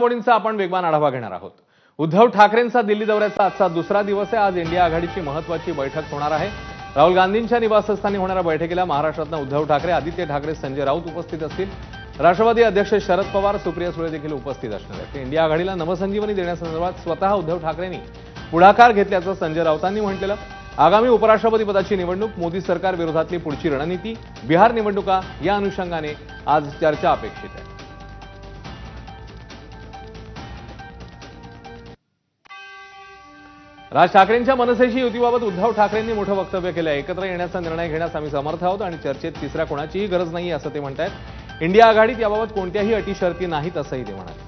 मोडींचा आपण वेगवान आढावा घेणार आहोत. उद्धव ठाकरेंचा दिल्ली दौऱ्याचा आजचा दुसरा दिवस आहे. आज इंडिया आघाडीची महत्वाची बैठक होणार आहे. राहुल गांधींच्या निवासस्थानी होणाऱ्या बैठकीला महाराष्ट्रातनं उद्धव ठाकरे आदित्य ठाकरे संजय राऊत उपस्थित असतील. राष्ट्रवादी अध्यक्ष शरद पवार सुप्रिया सुळे देखील उपस्थित असणार आहेत. इंडिया आघाडीला नवसंजीवनी देण्यासंदर्भात स्वतः उद्धव ठाकरेंनी पुढाकार घेतल्याचं संजय राऊतांनी म्हटलेलं. आगामी उपराष्ट्रपती पदाची निवडणूक मोदी सरकार विरोधातली पुढची रणनीती बिहार निवडणुका या अनुषंगाने आज चर्चा अपेक्षित आहे. राज ठाकरेंच्या मनसेशी युतीबाबत उद्धव ठाकरेंनी मोठं वक्तव्य केलं एकत्र येण्याचा निर्णय घेण्यास आम्ही समर्थ आहोत आणि चर्चेत तिसऱ्या कोणाचीही गरज नाही असं ते म्हणतायत. इंडिया आघाडीत याबाबत कोणत्याही अटी शर्ती नाहीत असंही ते म्हणाले.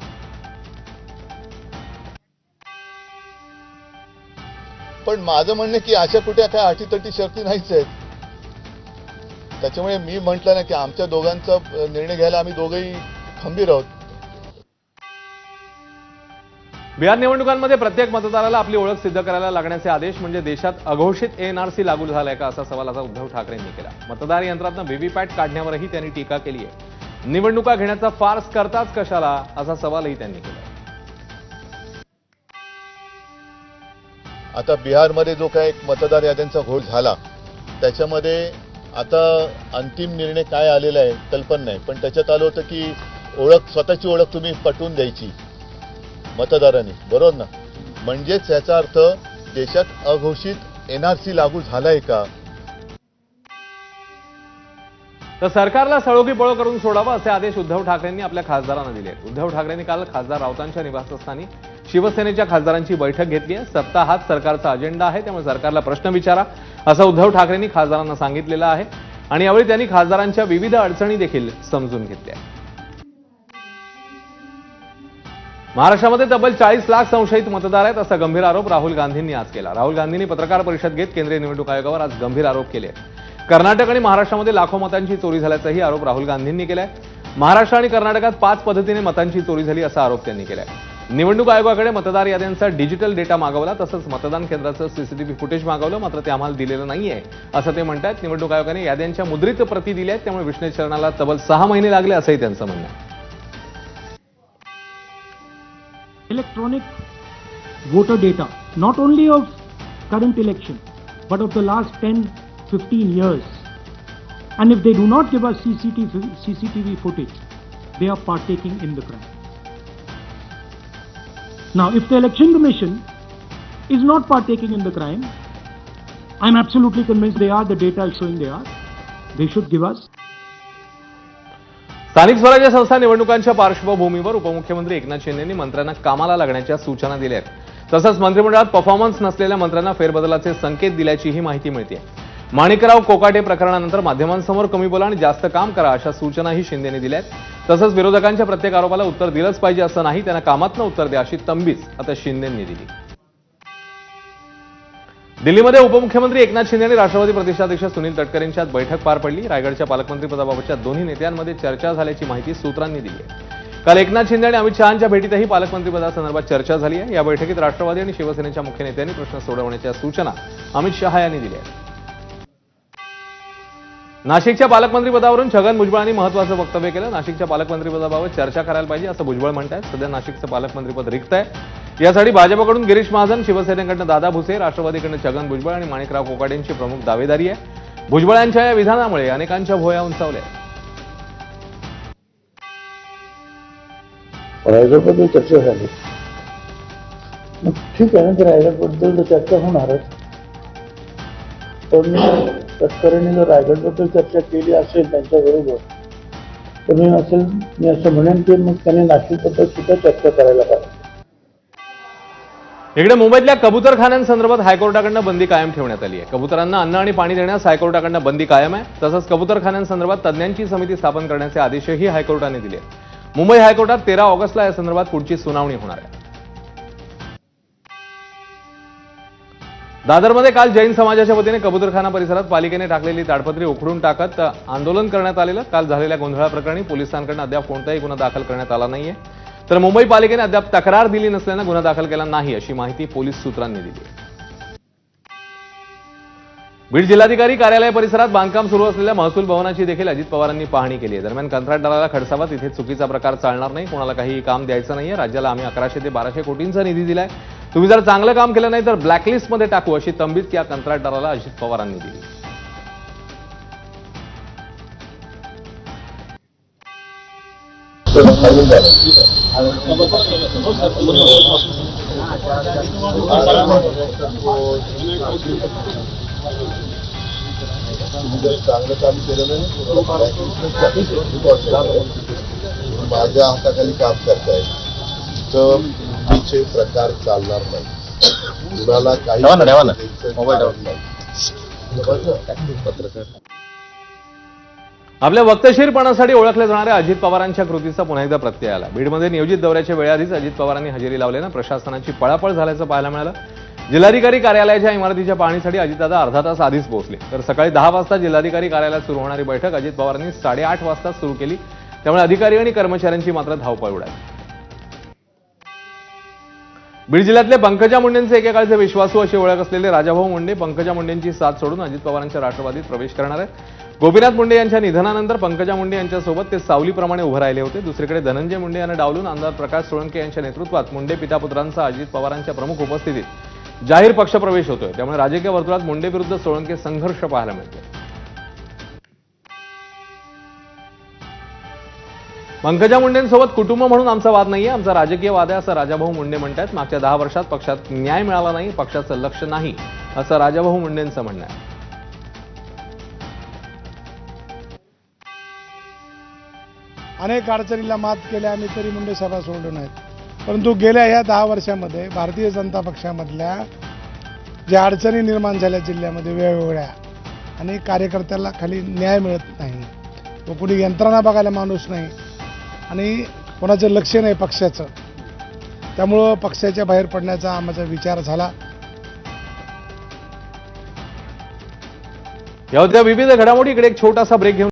पण माझं म्हणणं की अशा कुठे काय अटीतटी शर्ती नाहीच आहेत. त्याच्यामुळे मी म्हटलं ना की आमच्या दोघांचा निर्णय घ्यायला आम्ही दोघंही खंबीर आहोत. बिहार निवडणुकांमध्ये प्रत्येक मतदाराला आपली ओळख सिद्ध करायला लागण्याचे आदेश म्हणजे देशात अघोषित एनआरसी लागू झालाय का असा सवाल आता उद्धव ठाकरेंनी केला. मतदार यंत्रातनं व्हीव्हीपॅट काढण्यावरही त्यांनी टीका केली आहे निवडणुका घेण्याचा फार्स करताच कशाला असा सवालही त्यांनी केला आता बिहारमध्ये जो काय एक मतदार याद्यांचा घोळ झाला त्याच्यामध्ये आता अंतिम निर्णय काय आलेला आहे कल्पना नाही. पण त्याच्यात आलं होतं की ओळख स्वतःची ओळख तुम्ही पटवून द्यायची. मतदारांनी. बरोबर ना? म्हणजेच याचा अर्थ देशात अघोषित एनआरसी लागू झालाय का? तर सरकारला सळोगी पळो करून सोडावं असे आदेश उद्धव ठाकरेंनी आपल्या खासदारांना दिले उद्धव ठाकरेंनी काल खासदार राऊतांच्या निवासस्थानी शिवसेनेच्या खासदारांची बैठक घेतली आहे. सत्ता हाच सरकारचा अजेंडा आहे त्यामुळे सरकारला प्रश्न विचारा असं उद्धव ठाकरेंनी खासदारांना सांगितलेलं आहे. आणि यावेळी त्यांनी खासदारांच्या विविध अडचणी देखील समजून घेतल्या महाराष्ट्रामध्ये तब्बल चाळीस लाख संशयित मतदार आहेत असा गंभीर आरोप राहुल गांधींनी आज केला. राहुल गांधींनी पत्रकार परिषद घेत केंद्रीय निवडणूक आयोगावर आज गंभीर आरोप केले आहेत. कर्नाटक आणि महाराष्ट्रामध्ये लाखो मतांची चोरी झाल्याचाही आरोप राहुल गांधींनी केलाय. महाराष्ट्र आणि कर्नाटकात पाच पद्धतीने मतांची चोरी झाली असा आरोप त्यांनी केलाय. निवडणूक आयोगाकडे मतदार याद्यांचा डिजिटल डेटा मागवला तसंच मतदान केंद्राचं सीसीटीव्ही फुटेज मागवलं मात्र ते आम्हाला दिलेलं नाहीये असं ते म्हणतात निवडणूक आयोगाने याद्यांच्या मुद्रित प्रती दिल्या आहेत त्यामुळे विश्लेषणाला तब्बल सहा महिने लागले असंही त्यांचं म्हणणं आहे. Electronic voter data, not only of current election, but of the last 10, 15 years. And if they do not give us CCTV, CCTV footage, they are partaking in the crime. Now, if the Election Commission is not partaking in the crime, I'm absolutely convinced they are, the data is showing they are, they should give us स्थानिक स्वराज्य संस्था निवडणुकांच्या पार्श्वभूमीवर उपमुख्यमंत्री एकनाथ शिंदेंनी मंत्र्यांना कामाला लागण्याच्या सूचना दिल्या आहेत. तसंच मंत्रिमंडळात परफॉर्मन्स नसलेल्या मंत्र्यांना फेरबदलाचे संकेत दिल्याचीही माहिती मिळते माणिकराव कोकाटे प्रकरणानंतर माध्यमांसमोर कमी बोला आणि जास्त काम करा अशा सूचनाही शिंदेने दिल्या आहेत. तसंच विरोधकांच्या प्रत्येक आरोपाला उत्तर दिलंच पाहिजे असं नाही त्यांना कामातनं उत्तर द्या अशी तंबीच आता शिंदेंनी दिली. दिल्लीमध्ये उपमुख्यमंत्री एकनाथ शिंदे आणि राष्ट्रवादी प्रदेशाध्यक्ष सुनील तटकरे यांच्यात बैठक पार पडली. रायगडच्या पालकमंत्रीपदाबाबतच्या दोन्ही नेत्यांमध्ये चर्चा झाल्याची माहिती सूत्रांनी दिली आहे. काल एकनाथ शिंदे आणि अमित शहांच्या भेटीतही पालकमंत्रीपदासंदर्भात चर्चा झाली आहे. या बैठकीत राष्ट्रवादी आणि शिवसेनेच्या मुख्य नेत्यांनी प्रश्न सोडवण्याच्या सूचना अमित शहा यांनी दिल्या नाशिकच्या पालकमंत्रीपदावरून छगन भुजबळांनी महत्वाचं वक्तव्य केलं. नाशिकच्या पालकमंत्रीपदाबाबत चर्चा करायला पाहिजे असं भुजबळ म्हणत आहेत सध्या नाशिकचं पालकमंत्रीपद रिक्त आहे. यासाठी भाजपकडून गिरीश महाजन शिवसेनेकडनं दादा भुसे राष्ट्रवादीकडनं छगन भुजबळ आणि माणिकराव कोकाडेंची प्रमुख दावेदारी आहे. भुजबळ यांच्या या विधानामुळे अनेकांच्या भोया उंचावल्या रायगडबद्दल चर्चा झाली. मग ठीक आहे ना रायगडबद्दल चर्चा होणारच पण तटकऱ्यांनी जर रायगडबद्दल चर्चा केली असेल त्यांच्याबरोबर तर मी असेल मी असं म्हणेन की मग त्यांनी नाशिकबद्दल सुद्धा चर्चा करायला पाहिजे. इकडे मुंबईतल्या कबुतरखान्यांसंदर्भात हायकोर्टाकडनं बंदी कायम ठेवण्यात आली आहे. कबुतरांना अन्न आणि पाणी देण्यास हायकोर्टाकडनं बंदी कायम आहे. तसंच कबुतरखान्यांसंदर्भात तज्ज्ञांची समिती स्थापन करण्याचे आदेशही हायकोर्टाने दिले आहेत. मुंबई हायकोर्टात तेरा ऑगस्टला या संदर्भात पुढची सुनावणी होणार आहे. दादरमध्ये काल जैन समाजाच्या वतीने कबुतरखाना परिसरात पालिकेने टाकलेली ताडपत्री उखडून टाकत आंदोलन करण्यात आलेलं. काल झालेल्या गोंधळाप्रकरणी पोलिसांकडून अद्याप कोणताही गुन्हा दाखल करण्यात आला नाहीये. तर मुंबई पालिकेने अद्याप तक्रार दिली नसल्यानं गुन्हा दाखल केला नाही अशी माहिती पोलीस सूत्रांनी दिली. बीड जिल्हाधिकारी कार्यालय परिसरात बांधकाम सुरू असलेल्या महसूल भवनाची देखील अजित पवारांनी पाहणी केली आहे. दरम्यान कंत्राटदाराला खडसावा तिथे चुकीचा प्रकार चालणार नाही कोणाला काही काम द्यायचं नाहीये राज्याला आम्ही अकराशे ते बाराशे कोटींचा निधी दिलाय. तुम्ही जर चांगलं काम केलं नाही तर ब्लॅकलिस्टमध्ये टाकू अशी तंबीत या कंत्राटदाराला अजित पवारांनी दिली. चांगलं काम केलं नाही तुम्ही माझ्या हाताखाली काम करताय. तर चुकीचे प्रकार चालणार नाही. कुणाला काही. पत्रकार आपल्या वक्तशीरपणासाठी ओळखल्या जाणाऱ्या अजित पवारांच्या कृतीचा पुन्हा एकदा प्रत्यय आला. बीडमध्ये नियोजित दौऱ्याच्या वेळाआधीच अजित पवारांनी हजेरी लावल्यानं प्रशासनाची पळापळ झाल्याचं पाहायला मिळालं. जिल्हाधिकारी कार्यालयाच्या इमारतीच्या पाहणीसाठी अजितदादा अर्धा तास आधीच पोहोचले. तर सकाळी दहा वाजता जिल्हाधिकारी कार्यालयात सुरू होणारी बैठक अजित पवारांनी साडेआठ वाजता सुरू केली. त्यामुळे अधिकारी आणि कर्मचाऱ्यांची मात्र धावपळ उडाली. बीड जिल्ह्यातले पंकजा मुंडेंचे एकेकाळचे विश्वासू अशी ओळख असलेले राजाभाऊ मुंडे पंकजा मुंडेंची साथ सोडून अजित पवारांच्या राष्ट्रवादीत प्रवेश करणार आहेत. गोपीनाथ मुंडे यांच्या निधनानंतर पंकजा मुंडे यांच्यासोबत ते सावलीप्रमाणे उभं राहिले होते. दुसरीकडे धनंजय मुंडे यांना डावलून आमदार प्रकाश सोळंके यांच्या नेतृत्वात मुंडे पितापुत्रांचा अजित पवारांच्या प्रमुख उपस्थितीत जाहीर पक्षप्रवेश होतोय. त्यामुळे राजकीय वर्तुळात मुंडे विरुद्ध सोळंके संघर्ष पाहायला मिळतोय. पंकजा मुंडेंसोबत कुटुंब म्हणून आमचा वाद नाहीये. आमचा राजकीय वाद आहे असं राजाभाऊ मुंडे म्हणतात मागच्या दहा वर्षात पक्षात न्याय मिळाला नाही पक्षाचं लक्ष नाही असं राजाभाऊ मुंडेंचं म्हणणं आहे. अनेक अडचणीला मात केल्या आम्ही तरी मुंडे सभा सोडलो नाहीत परंतु गेल्या या दहा वर्षामध्ये भारतीय जनता पक्षामधल्या ज्या अडचणी निर्माण झाल्या जिल्ह्यामध्ये वेगवेगळ्या आणि कार्यकर्त्याला खाली न्याय मिळत नाही. व कुणी यंत्रणा बघायला माणूस नाही आणि कोणाचं लक्ष नाही पक्षाचं. त्यामुळं पक्षाच्या बाहेर पडण्याचा आमचा विचार झाला. या होत्या विविध घडामोडी. इकडे एक छोटासा ब्रेक घेऊन